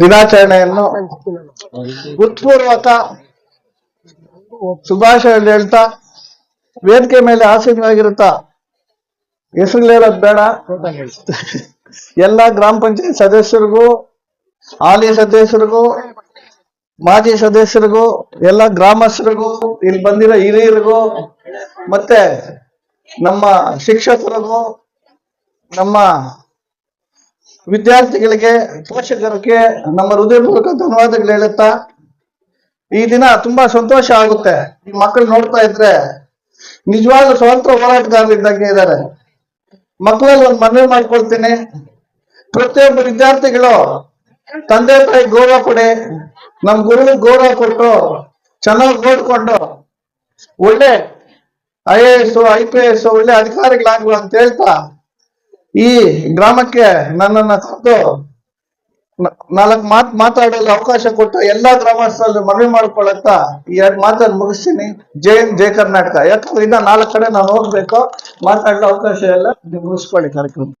ದಿನಾಚರಣೆಯನ್ನು ಉತ್ಪೂರ್ವಕ ಶುಭಾಶಯ ಹೇಳ್ತಾ, ವೇದಿಕೆ ಮೇಲೆ ಆಸೀನವಾಗಿರುತ್ತಾ ಹೆಸರುಗಳೇಳೋದ್ ಬೇಡ. ಎಲ್ಲ ಗ್ರಾಮ ಪಂಚಾಯತ್ ಸದಸ್ಯರಿಗೂ, ಹಾಲಿ ಸದಸ್ಯರಿಗೂ, ಮಾಜಿ ಸದಸ್ಯರಿಗೂ, ಎಲ್ಲ ಗ್ರಾಮಸ್ಥರಿಗೂ, ಇಲ್ಲಿ ಬಂದಿರೋ ಹಿರಿಯರಿಗೂ, ಮತ್ತೆ ನಮ್ಮ ಶಿಕ್ಷಕರಿಗೂ, ನಮ್ಮ ವಿದ್ಯಾರ್ಥಿಗಳಿಗೆ, ಪೋಷಕರಿಗೆ ನಮ್ಮ ಹೃದಯಪೂರ್ವಕ ಧನ್ಯವಾದಗಳು ಹೇಳುತ್ತಾ, ಈ ದಿನ ತುಂಬಾ ಸಂತೋಷ ಆಗುತ್ತೆ. ಈ ಮಕ್ಕಳು ನೋಡ್ತಾ ಇದ್ರೆ ನಿಜವಾಗ್ಲೂ ಸ್ವತಂತ್ರ ಹೋರಾಟಗಾರರು ಇದ್ದಂಗೆ ಇದ್ದಾರೆ. ಮಕ್ಕಳಲ್ಲಿ ಒಂದು ಮನವಿ ಮಾಡ್ಕೊಳ್ತೀನಿ. ಪ್ರತಿಯೊಬ್ಬ ವಿದ್ಯಾರ್ಥಿಗಳು, ತಂದೆ ತಾಯಿ ಗೌರವ ಕೊಡಿ. ನಮ್ ಗುರುವಿಗೆ ಗೌರವ ಕೊಟ್ಟು, ಚೆನ್ನಾಗಿ ನೋಡ್ಕೊಂಡು ಒಳ್ಳೆ I A S, I P S, ಒಳ್ಳೆ ಅಧಿಕಾರಿಗಳಾಗುವ ಅಂತ ಹೇಳ್ತಾ ಈ ಗ್ರಾಮಕ್ಕೆ ನನ್ನನ್ನ ಕರೆದು ನಾಲ್ಕು ಮಾತು ಮಾತಾಡಲು ಅವಕಾಶ ಕೊಟ್ಟು ಎಲ್ಲಾ ಗ್ರಾಮಸ್ಥರಲ್ಲಿ ಮನವಿ ಮಾಡ್ಕೊಳತ್ತಾ ಈ ಎರಡು ಮಾತನ್ನು ಮುಗಿಸ್ತೀನಿ. ಜೈ ಜೈ ಕರ್ನಾಟಕ. ಯಾಕಂದ್ರೆ ಇನ್ನ ನಾಲ್ಕು ಕಡೆ ನಾನು ಹೋಗ್ಬೇಕು. ಮಾತಾಡಲು ಅವಕಾಶ ಎಲ್ಲ ನೀವು ಮುಗಿಸ್ಕೊಳ್ಳಿ ಕಾರ್ಯಕ್ರಮ.